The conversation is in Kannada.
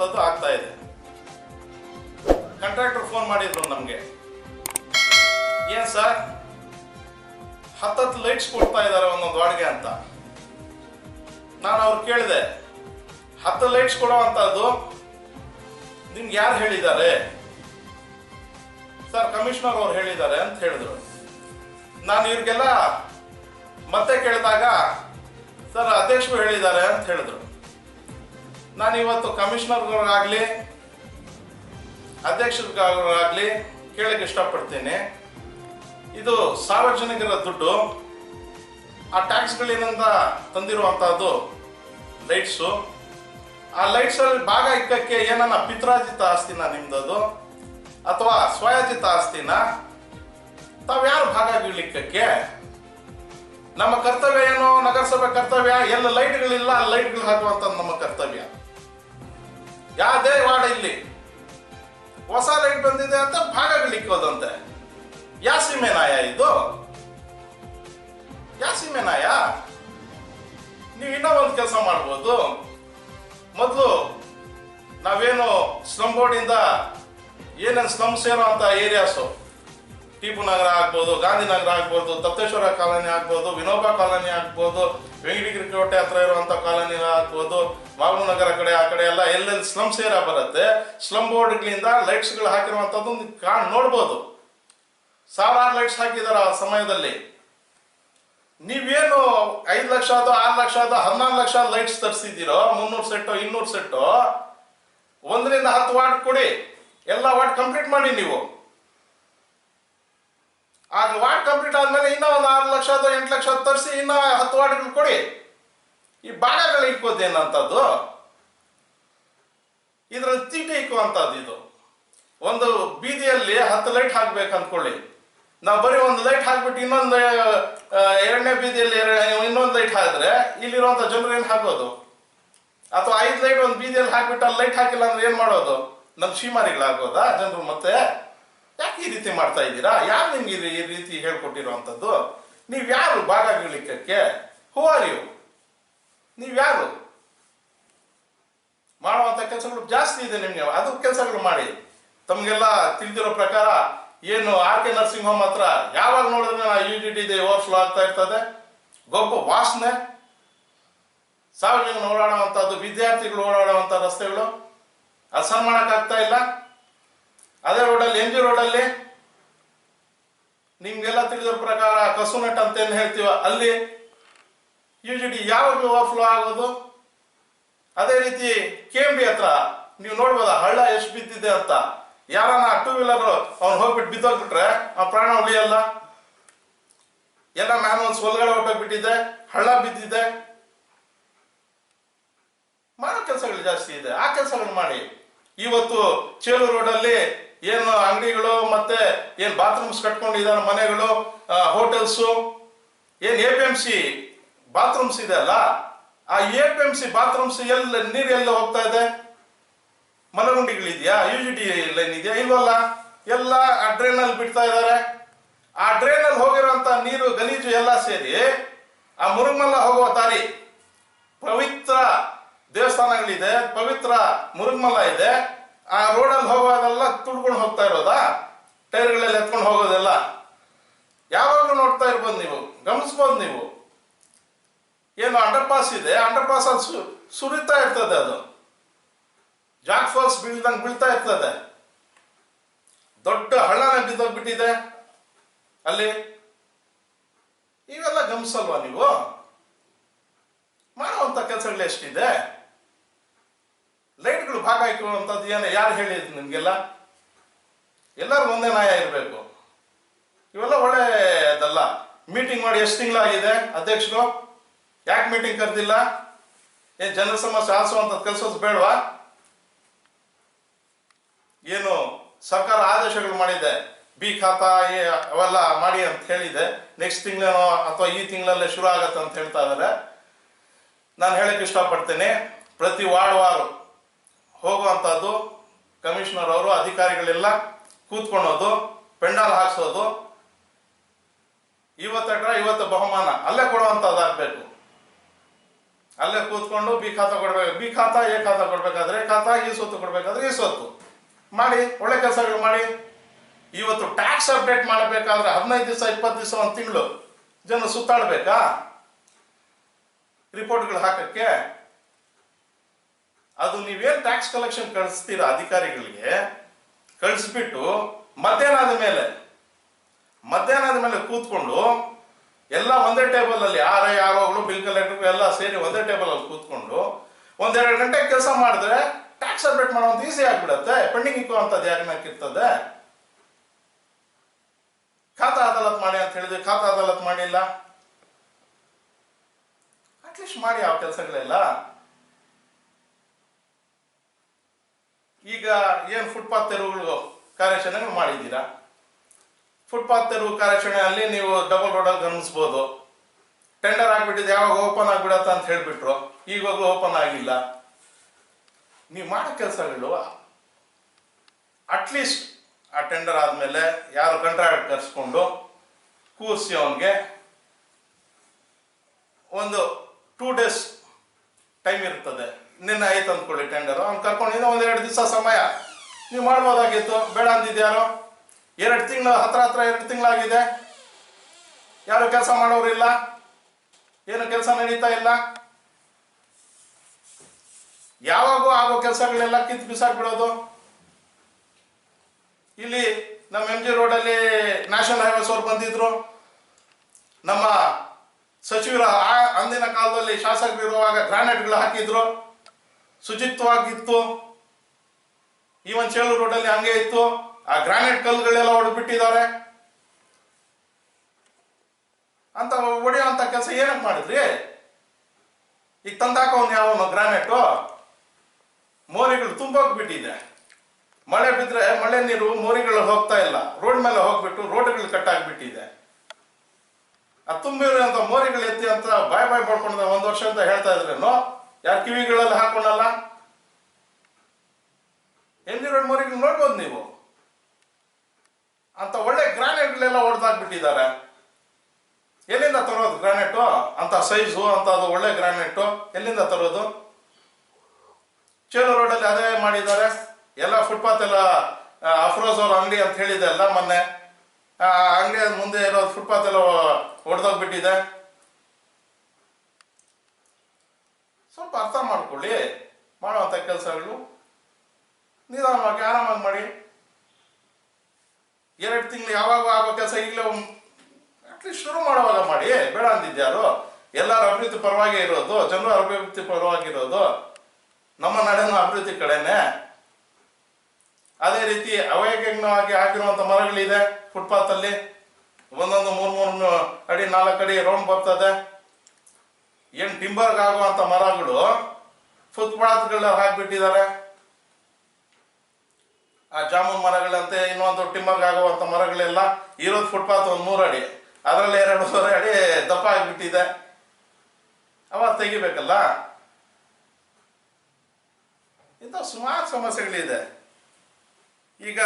ಮಾಡುವಂಥದ್ದು ಆಗ್ತಾ ಇದೆ. ಕಾಂಟ್ರಾಕ್ಟರ್ ಫೋನ್ ಮಾಡಿದ್ರು ನಮಗೆ. ಏನ್ ಸರ್? ಹತ್ತತ್ತು ಲೈಟ್ಸ್ ಕೊಡ್ತಾ ಇದ್ದಾರೆ ಒಂದೊಂದು ವಾರ್ಡ್ಗೆ ಅಂತ. ನಾನು ಅವ್ರು ಕೇಳಿದೆ, ಹತ್ತು ಲೈಟ್ಸ್ ಕೊಡುವಂಥದ್ದು ನಿಮ್ಗೆ ಯಾರು ಹೇಳಿದ್ದಾರೆ? ಸರ್, ಕಮಿಷನರ್ ಅವ್ರು ಹೇಳಿದ್ದಾರೆ ಅಂತ ಹೇಳಿದ್ರು. ನಾನು ಇವ್ರಿಗೆಲ್ಲ ಮತ್ತೆ ಕೇಳಿದಾಗ, ಸರ್, ಅಧ್ಯಕ್ಷರು ಹೇಳಿದ್ದಾರೆ ಅಂತ ಹೇಳಿದ್ರು. ನಾನು ಇವತ್ತು ಕಮಿಷನರ್ಗಳಾಗಲಿ ಅಧ್ಯಕ್ಷರಿಗಾಗಲಿ ಕೇಳಕ್ಕೆ ಇಷ್ಟಪಡ್ತೇನೆ. ಇದು ಸಾರ್ವಜನಿಕರ ದುಡ್ಡು. ಆ ಟ್ಯಾಕ್ಸ್ಗಳಿಂದ ತಂದಿರುವಂಥದ್ದು ಲೈಟ್ಸು. ಆ ಲೈಟ್ಸಲ್ಲಿ ಭಾಗ ಇಕ್ಕಕ್ಕೆ ಏನನ್ನ ಪಿತ್ರಾಜಿತ ಆಸ್ತಿನ ನಿಮ್ದದು ಅಥವಾ ಸ್ವಯಾಜಿತ ಆಸ್ತಿನ ತಾವ್ಯಾರು ಭಾಗ ಬೀಳಿಕ್ಕಕ್ಕೆ ನಮ್ಮ ಕರ್ತವ್ಯ ಏನು? ನಗರಸಭೆ ಕರ್ತವ್ಯ? ಎಲ್ಲ ಲೈಟ್ಗಳಿಲ್ಲ ಆ ಲೈಟ್ಗಳು ಹಾಕುವಂತ ನಮ್ಮ ಕರ್ತವ್ಯ. ಯಾವುದೇ ವಾರ್ಡ್ ಇಲ್ಲಿ. ಹೊಸ ಲೈಟ್ ಬಂದಿದೆ ಅಂತ ಭಾಗಗಳಿಕ್ಕೋದಂತೆ ಯಾ ಯಾಸಿಮೆ ನಾಯ ಇದು? ಯಾ ಸೀಮೆ ನಾಯ ನೀವು ಇನ್ನೂ ಒಂದು ಕೆಲಸ ಮಾಡ್ಬೋದು. ಮೊದಲು ನಾವೇನು ಸ್ಲಮ್ ಬೋರ್ಡಿಂದ ಏನೇನು ಸ್ಲಮ್ಸ್ ಸೇರೋ ಅಂತ ಏರಿಯಾಸು ಟಿಪು ನಗರ ಆಗ್ಬೋದು ಗಾಂಧಿನಗರ ಆಗ್ಬೋದು, ತಪ್ತೇಶ್ವರ ಕಾಲೋನಿ ಆಗ್ಬೋದು, ವಿನೋಬಾ ಕಾಲೋನಿ ಆಗ್ಬೋದು ವೆಂಕಟಗಿರಿ ಕೋಟೆ ಹತ್ರ ಇರುವಂತ ಕಾಲೋನಿ ಆಗ್ಬೋದು ಮಾಗು ನಗರ ಕಡೆ, ಆ ಕಡೆ ಎಲ್ಲ ಎಲ್ಲೆಲ್ಲಿ ಸ್ಲಮ್ಸ್ ಏರಿಯಾ ಬರುತ್ತೆ ಸ್ಲಮ್ ಬೋರ್ಡ್ಗಳಿಂದ ಲೈಟ್ಸ್ಗಳು ಹಾಕಿರುವಂಥದ್ದು ಕಾಣ್ ನೋಡ್ಬೋದು. ಸಾವಿರಾರು ಲೈಟ್ಸ್ ಹಾಕಿದ್ದಾರೆ ಆ ಸಮಯದಲ್ಲಿ. ನೀವೇನು ಐದು ಲಕ್ಷ ಅದು ಆರು ಲಕ್ಷ ಅದು ಹದಿನಾರು ಲಕ್ಷ ಲೈಟ್ಸ್ ತರಿಸಿದ್ದೀರೋ, ಮುನ್ನೂರು ಸೆಟ್ಟು, ಇನ್ನೂರು ಸೆಟ್ಟು, ಒಂದರಿಂದ ಹತ್ತು ವಾಟ್ ಕೊಡಿ, ಎಲ್ಲ ವಾಟ್ ಕಂಪ್ಲೀಟ್ ಮಾಡಿ ನೀವು. ಆಗ ವಾರ್ಡ್ ಕಂಪ್ಲೀಟ್ ಆದ್ಮೇಲೆ ಇನ್ನೂ ಒಂದು ಆರು ಲಕ್ಷ ಅಥವಾ ಎಂಟು ಲಕ್ಷ ತರಿಸಿ ಇನ್ನೂ ಹತ್ತು ವಾರ್ಡ್ಗಳು ಕೊಡಿ. ಈ ಭಾಗಗಳು ಇಕ್ಕೋದೇನಂತದ್ದು ಇದ್ರಲ್ಲಿ ತೀಟೆ ಇಕ್ಕುವಂಥದ್ದು ಇದು. ಒಂದು ಬೀದಿಯಲ್ಲಿ ಹತ್ತು ಲೈಟ್ ಹಾಕ್ಬೇಕು ಅಂದ್ಕೊಳ್ಳಿ. ನಾವು ಬರೀ ಒಂದು ಲೈಟ್ ಹಾಕ್ಬಿಟ್ಟು ಇನ್ನೊಂದು ಎರಡನೇ ಬೀದಿಯಲ್ಲಿ ಇನ್ನೊಂದು ಲೈಟ್ ಹಾಕಿದ್ರೆ ಇಲ್ಲಿರುವಂಥ ಜನರು ಏನು ಹಾಕೋದು? ಅಥವಾ ಐದು ಲೈಟ್ ಒಂದು ಬೀದಿಯಲ್ಲಿ ಹಾಕ್ಬಿಟ್ಟು ಅಲ್ಲಿ ಲೈಟ್ ಹಾಕಿಲ್ಲ ಅಂದ್ರೆ ಏನು ಮಾಡೋದು? ನಮ್ಮ ಶೀಮಾರಿಗಳಾಗೋದಾ ಜನರು ಮತ್ತೆ? ಯಾಕೆ ಈ ರೀತಿ ಮಾಡ್ತಾ ಇದ್ದೀರಾ? ಯಾರು ನಿಮ್ಗೆ ಈ- ರೀತಿ ಹೇಳ್ಕೊಟ್ಟಿರುವಂಥದ್ದು ನೀವು ಯಾರು ಭಾಗಗಳಿಕ್ಕಕ್ಕೆ ಹೂ ಆರ್ ಯು ನೀವು ಯಾರು? ಮಾಡುವಂಥ ಕೆಲಸಗಳು ಜಾಸ್ತಿ ಇದೆ ನಿಮಗೆ. ಅದು ಕೆಲಸಗಳು ಮಾಡಿ. ತಮಗೆಲ್ಲ ತಿಳಿದಿರೋ ಪ್ರಕಾರ ಏನು ಆರ್ ಕೆ ನರ್ಸಿಂಗ್ ಹೋಮ್ ಹತ್ರ ಯಾವಾಗ ನೋಡಿದ್ರೆ ಯು ಡಿ ಟಿ ಓವರ್ಫ್ಲೋ ಆಗ್ತಾ ಇರ್ತದೆ. ಗೊಬ್ಬ ವಾಸನೆ. ಸಾರ್ವಜನಿಕ ಓಡಾಡುವಂಥದ್ದು ವಿದ್ಯಾರ್ಥಿಗಳು ಓಡಾಡುವಂಥ ರಸ್ತೆಗಳು. ಅದು ಇಲ್ಲ. ಅದೇ ರೋಡಲ್ಲಿ ಎಂ ಜಿ ರೋಡಲ್ಲಿ ನಿಮ್ಗೆಲ್ಲ ತಿಳಿದಿರೋ ಪ್ರಕಾರ ಕಸುನಟ್ ಅಂತ ಏನು ಹೇಳ್ತೀವ, ಅಲ್ಲಿ ಯು ಜಿ ಡಿ ಯಾವಾಗ ಓವರ್ಫ್ಲೋ ಆಗೋದು? ಅದೇ ರೀತಿ ಕೆ ಎಂ ಬಿ ಹತ್ರ, ನೀವು ನೋಡ್ಬೋದ, ಹಳ್ಳ ಎಷ್ಟು ಬಿದ್ದಿದೆ ಅಂತ. ಯಾರನ್ನ ಟೂ ವೀಲರ್ ಅವ್ನು ಹೋಗ್ಬಿಟ್ಟು ಬಿದ್ದೋಗ್ಬಿಟ್ರೆ, ಆ ಪ್ರಾಣ ಉಳಿಯಲ್ಲ. ಎಲ್ಲ ಮ್ಯಾನುವಲ್ಸ್ ಒಳಗಡೆ ಹೊಟ್ಟೋಗ್ಬಿಟ್ಟಿದೆ ಹಳ್ಳ ಬಿದ್ದಿದೆ. ಮಾಡೋ ಕೆಲಸಗಳು ಜಾಸ್ತಿ ಇದೆ, ಆ ಕೆಲಸಗಳು ಮಾಡಿ. ಇವತ್ತು ಚೇಳು ರೋಡಲ್ಲಿ ಏನು ಅಂಗಡಿಗಳು ಮತ್ತೆ ಏನ್ ಬಾತ್ರೂಮ್ಸ್ ಕಟ್ಕೊಂಡಿದ್ದಾರೆ ಮನೆಗಳು ಹೋಟೆಲ್ಸು ಏನ್ A P M C bathrooms ಇದೆ ಅಲ್ಲ? ಆ A P M C bathrooms ಎಲ್ಲ ನೀರು ಎಲ್ಲ ಹೋಗ್ತಾ ಇದೆ? ಮಲಗುಂಡಿಗಳಿದೆಯಾ? ಯು ಜಿ ಡಿ ಲೈನ್ ಇದೆಯಾ? ಇಲ್ವಲ್ಲ? ಎಲ್ಲ ಆ ಡ್ರೈನಲ್ಲಿ ಬಿಡ್ತಾ ಇದ್ದಾರೆ ಆ ಡ್ರೈನಲ್ಲಿ ಹೋಗಿರುವಂತ ನೀರು, ಗಲೀಜು ಎಲ್ಲ ಸೇರಿ ಆ ಮುರುಗಮಲ್ಲ ಹೋಗುವ ದಾರಿ ಪವಿತ್ರ ದೇವಸ್ಥಾನಗಳಿದೆ, ಪವಿತ್ರ ಮುರುಗಮಲ್ಲ ಇದೆ. ಆ ರೋಡಲ್ಲಿ ಹೋಗುವಾಗೆಲ್ಲ ತುಡ್ಕೊಂಡು ಹೋಗ್ತಾ ಇರೋದಾ? ಟೈರ್ಗಳಲ್ಲಿ ಎತ್ಕೊಂಡು ಹೋಗೋದೆಲ್ಲ? ಯಾವಾಗ ನೋಡ್ತಾ ಇರ್ಬೋದು ನೀವು, ಗಮನಿಸ್ಬೋದು ನೀವು. ಏನು ಅಂಡರ್ ಪಾಸ್ ಇದೆ? ಅಂಡರ್ ಪಾಸ್ ಅಲ್ಲಿ ಸುರಿತಾ ಇರ್ತದೆ ಅದು. ಜಾಕ್ ಫಾಲ್ಸ್ ಬೀಳ್ದಂಗೆ ಬೀಳ್ತಾ ಇರ್ತದೆ. ದೊಡ್ಡ ಹಳ್ಳನ ಬಿದ್ದೋಗ್ಬಿಟ್ಟಿದೆ. ಅಲ್ಲಿ. ಇವೆಲ್ಲ ಗಮನಿಸಲ್ವಾ ನೀವು? ಮಾಡುವಂಥ ಕೆಲಸಗಳು ಎಷ್ಟಿದೆ? ಭಾಗ ಹಾಕುವಂಥದ್ದು ಏನು, ಯಾರು ಹೇಳಿದ್ರು ನಿಮಗೆಲ್ಲ? ಎಲ್ಲರೂ ಒಂದೇ ನಾಯ ಇರಬೇಕು. ಇವೆಲ್ಲ ಒಳ್ಳೆಯದಲ್ಲ ಮೀಟಿಂಗ್ ಮಾಡಿ ಎಷ್ಟು ತಿಂಗಳಾಗಿದೆ? ಅಧ್ಯಕ್ಷರು, ಯಾಕೆ ಮೀಟಿಂಗ್ ಕರೆದಿಲ್ಲ? ಏನ್ ಜನರ ಸಮಸ್ಯೆ ಆಲಿಸುವಂಥ ಕೆಲಸದ ಬೇಡವಾ? ಏನು ಸರ್ಕಾರ ಆದೇಶಗಳು ಮಾಡಿದೆ. ಬಿ ಖಾತಾ ಅವೆಲ್ಲ ಮಾಡಿ ಅಂತ ಹೇಳಿದೆ. ನೆಕ್ಸ್ಟ್ ತಿಂಗಳೇನೋ ಅಥವಾ ಈ ತಿಂಗಳಲ್ಲೇ ಶುರು ಆಗತ್ತೆ ಅಂತ ಹೇಳ್ತಾ ಇದ್ದಾರೆ ನಾನು ಹೇಳಕ್ಕೆ ಇಷ್ಟಪಡ್ತೇನೆ. ಪ್ರತಿ ವಾರ್ಡ್ ವಾರು ಹೋಗುವಂಥದ್ದು ಕಮಿಷನರ್ ಅವರು, ಅಧಿಕಾರಿಗಳೆಲ್ಲ ಕೂತ್ಕೊಳ್ಳೋದು, ಪೆಂಡಾಲ್ ಹಾಕ್ಸೋದು. ಇವತ್ತಟ್ರ ಇವತ್ತು ಬಹುಮಾನ. ಅಲ್ಲೇ ಕೊಡುವಂಥದ್ದಾಗಬೇಕು ಅಲ್ಲೇ ಕೂತ್ಕೊಂಡು ಬಿ ಖಾತಾ ಕೊಡ್ಬೇಕು. ಬಿ ಖಾತಾ, ಎ ಖಾತಾ ಕೊಡ್ಬೇಕಾದ್ರೆ ಖಾತಾ, ಈ ಸೊತ್ತು ಕೊಡ್ಬೇಕಾದ್ರೆ ಈ ಸೊತ್ತು ಮಾಡಿ, ಒಳ್ಳೆ ಕೆಲಸಗಳು ಮಾಡಿ. ಇವತ್ತು ಟ್ಯಾಕ್ಸ್ ಅಪ್ಡೇಟ್ ಮಾಡಬೇಕಾದ್ರೆ ಹದಿನೈದು ದಿವಸ, ಇಪ್ಪತ್ತು ದಿವಸ, ಒಂದು ತಿಂಗಳು ಜನ ಸುತ್ತಾಡಬೇಕಾ? ರಿಪೋರ್ಟ್ಗಳು ಹಾಕಕ್ಕೆ? ಅದು ನೀವೇನ್ ಟ್ಯಾಕ್ಸ್ ಕಲೆಕ್ಷನ್ ಕಳಿಸ್ತೀರ ಅಧಿಕಾರಿಗಳಿಗೆ, ಕಳಿಸ್ಬಿಟ್ಟು ಮಧ್ಯಾಹ್ನ ಮೇಲೆ, ಮಧ್ಯಾಹ್ನ ಆದ ಮೇಲೆ ಕೂತ್ಕೊಂಡು ಎಲ್ಲ ಒಂದೇ ಟೇಬಲ್ ಅಲ್ಲಿ ಯಾರ ಆರ್ ಬಿಲ್ ಕಲೆಕ್ಟರ್ ಎಲ್ಲ ಸೇರಿ ಒಂದೇ ಟೇಬಲ್ ಅಲ್ಲಿ ಕೂತ್ಕೊಂಡು ಒಂದೆರಡು ಗಂಟೆ ಕೆಲಸ ಮಾಡಿದ್ರೆ ಟ್ಯಾಕ್ಸ್ ಅಪ್ಡೇಟ್ ಮಾಡೋದು ಈಸಿ ಆಗ್ಬಿಡತ್ತೆ ಪೆಂಡಿಂಗ್ ಇಕ್ಕುವಂಥದ್ದು ಯಾರನ್ನ ಇರ್ತದೆ ಖಾತಾ ಅದಾಲತ್ ಮಾಡಿ ಅಂತ ಹೇಳಿದ್ರೆ ಖಾತಾ ಅದಾಲತ್ ಮಾಡಿಲ್ಲ? ಅಟ್ಲೀಸ್ಟ್ ಮಾಡಿ ಯಾವ ಕೆಲಸಗಳೆಲ್ಲ. ಈಗ ಏನು ಫುಟ್ಪಾತ್ ತೆರವುಗಳು ಕಾರ್ಯಾಚರಣೆಗಳು ಮಾಡಿದ್ದೀರಾ? ಫುಟ್ಪಾತ್ ತೆರವು ಕಾರ್ಯಾಚರಣೆಯಲ್ಲಿ ನೀವು ಡಬಲ್ ರೋಡಲ್ಲಿ ಗಮನಿಸ್ಬೋದು. ಟೆಂಡರ್ ಆಗಿಬಿಟ್ಟಿದೆ, ಯಾವಾಗ ಓಪನ್ ಆಗ್ಬಿಡತ್ತೆ ಅಂತ ಹೇಳಿಬಿಟ್ರು. ಈವಾಗಲೂ ಓಪನ್ ಆಗಿಲ್ಲ. ನೀವು ಮಾಡೋ ಕೆಲಸಗಳು ಅಟ್ಲೀಸ್ಟ್ ಆ ಟೆಂಡರ್ ಆದಮೇಲೆ ಯಾರು ಕಂಟ್ರಾಕ್ಟ್ ಕರೆಸ್ಕೊಂಡು ಕೂರಿಸಿ ಅವನಿಗೆ ಒಂದು ಟೂ ಡೇಸ್ ಟೈಮ್ ಇರ್ತದೆ. ನಿನ್ನೆ ಆಯ್ತು ಅಂದ್ಕೊಳ್ಳಿ ಟೆಂಡರ್ ಅವ್ನು ಕರ್ಕೊಂಡು ಇನ್ನೂ ಒಂದೆರಡು ದಿವಸ ಸಮಯ. ನೀವು ಮಾಡ್ಬೋದಾಗಿತ್ತು. ಬೇಡ ಅಂದಿದ್ಯಾರೋ? ಎರಡು ತಿಂಗಳು ಹತ್ರ ಹತ್ರ ಎರಡು ತಿಂಗಳಾಗಿದೆ. ಯಾರು ಕೆಲಸ ಮಾಡೋರಿಲ್ಲ ಏನು ಕೆಲಸ ನಡೀತಾ ಇಲ್ಲ? ಯಾವಾಗೂ ಆಗೋ ಕೆಲಸಗಳೆಲ್ಲ ಕಿತ್ತು ಬಿಸಾಕ್ಬಿಡೋದು. ಇಲ್ಲಿ ನಮ್ಮ ಎಂ ಜಿ ರೋಡಲ್ಲಿ ನ್ಯಾಷನಲ್ ಹೈವೇಸ್ ಅವ್ರು ಬಂದಿದ್ರು. ನಮ್ಮ ಸಚಿವರ ಆ ಅಂದಿನ ಕಾಲದಲ್ಲಿ ಶಾಸಕರಿರುವಾಗ ಗ್ರಾನೈಟ್ಗಳು ಹಾಕಿದ್ರು. ಶುಚಿತ್ವವಾಗಿತ್ತು. ಈವನ್ ಚೇಳು ರೋಡಲ್ಲಿ ಹಂಗೆ ಇತ್ತು. ಆ ಗ್ರಾನೈಟ್ ಕಲ್ಲುಗಳೆಲ್ಲ ಹೊಡೆದ್ಬಿಟ್ಟಿದ್ದಾರೆ ಅಂತ ಹೊಡೆಯುವಂತ ಕೆಲಸ ಏನಕ್ಕೆ ಮಾಡಿದ್ರಿ? ಈಗ ತಂದಾಕವನ್ ಯಾವನು ಗ್ರಾನೈಟು ಮೋರಿಗಳು ತುಂಬೋಗ್ಬಿಟ್ಟಿದೆ ಮಳೆ ಬಿದ್ರೆ ಮಳೆ ನೀರು ಮೋರಿಗಳು ಹೋಗ್ತಾ ಇಲ್ಲ. ರೋಡ್ ಮೇಲೆ ಹೋಗ್ಬಿಟ್ಟು ರೋಡ್ಗಳು ಕಟ್ಟಾಗ್ಬಿಟ್ಟಿದೆ ಆ ತುಂಬಿರುವಂತ ಮೋರಿಗಳು ಎತ್ತಿ ಅಂತ ಬಾಯ್ ಬಾಯ್ ಮಾಡ್ಕೊಂಡ ಒಂದು ವರ್ಷ ಅಂತ ಹೇಳ್ತಾ ಇದ್ರೇನು? ಯಾರು ಕಿವಿಗಳಲ್ಲಿ ಹಾಕೊಂಡಲ್ಲ? ಎಂ ರೋಡ್ ಮೋರಿಗಳು ನೋಡ್ಬೋದು ನೀವು. ಅಂತ ಒಳ್ಳೆ ಗ್ರಾನೈಟ್ಗಳೆಲ್ಲ ಹೊಡೆದಾಕ್ಬಿಟ್ಟಿದ್ದಾರೆ. ಎಲ್ಲಿಂದ ತರೋದು ಗ್ರಾನೈಟು? ಅಂತ ಸೈಜು, ಅಂತ ಅದು ಒಳ್ಳೆ ಗ್ರಾನೈಟು. ಎಲ್ಲಿಂದ ತರೋದು? ಚೇಳು ರೋಡಲ್ಲಿ ಅದೇ ಮಾಡಿದ್ದಾರೆ. ಎಲ್ಲ ಫುಟ್ಪಾತ್ ಎಲ್ಲ ಅಫ್ರೋಸ್ ಅವ್ರ ಅಂಗಡಿ ಅಂತ ಹೇಳಿದೆ ಅಲ್ಲ ಮೊನ್ನೆ. ಅಂಗಡಿ ಮುಂದೆ ಇರೋದು ಫುಟ್ಪಾತ್ ಎಲ್ಲ ಹೊಡೆದೋಗ್ಬಿಟ್ಟಿದೆ ಸ್ವಲ್ಪ ಅರ್ಥ ಮಾಡ್ಕೊಳ್ಳಿ. ಮಾಡುವಂಥ ಕೆಲಸಗಳು. ನಿಧಾನವಾಗಿ ಆರಾಮಾಗಿ ಮಾಡಿ. ಎರಡು ತಿಂಗಳು ಯಾವಾಗ ಆಗೋ ಕೆಲಸ ಈಗಲೇ ಅಟ್ಲೀಸ್ಟ್ ಶುರು ಮಾಡುವಾಗ ಮಾಡಿ. ಬೇಡ ಅಂದಿದ್ಯಾರು? ಎಲ್ಲರ ಅಭಿವೃದ್ಧಿ ಪರವಾಗಿ ಇರೋದು, ಜನರ ಅಭಿವೃದ್ಧಿ ಪರವಾಗಿ ಇರೋದು, ನಮ್ಮ ನಡೆನ ಅಭಿವೃದ್ಧಿ ಕಡೆನೆ. ಅದೇ ರೀತಿ ಅವೈಜ್ಞಾನವಾಗಿ ಹಾಕಿರುವಂತ ಮರಗಳಿದೆ ಫುಟ್ಪಾತ್ ಅಲ್ಲಿ. ಒಂದೊಂದು ಮೂರು ಮೂರು ಅಡಿ, ನಾಲ್ಕು ಅಡಿ ರೌಂಡ್ ಬರ್ತದೆ. ಏನ್ ಟಿಂಬರ್ಗ್ ಆಗುವಂತ ಮರಗಳು? ಫುಟ್ಪಾತ್ಗಳ ಹಾಕ್ಬಿಟ್ಟಿದ್ದಾರೆ. ಆ ಜಾಮೂನ್ ಮರಗಳಂತೆ ಇನ್ನೊಂದು ಟಿಂಬರ್ಗ್ ಆಗುವಂತ ಮರಗಳೆಲ್ಲ ಇರೋದು ಫುಟ್ಪಾತ್ ಒಂದು ಮೂರು ಅಡಿ ಅದರಲ್ಲಿ ಎರಡೂವರೆ ಅಡಿ ದಪ್ಪ ಆಗಿಬಿಟ್ಟಿದೆ. ಅವಾಗ ತೆಗಿಬೇಕಲ್ಲ? ಇಂಥ ಸುಮಾರು ಸಮಸ್ಯೆಗಳಿದೆ. ಈಗ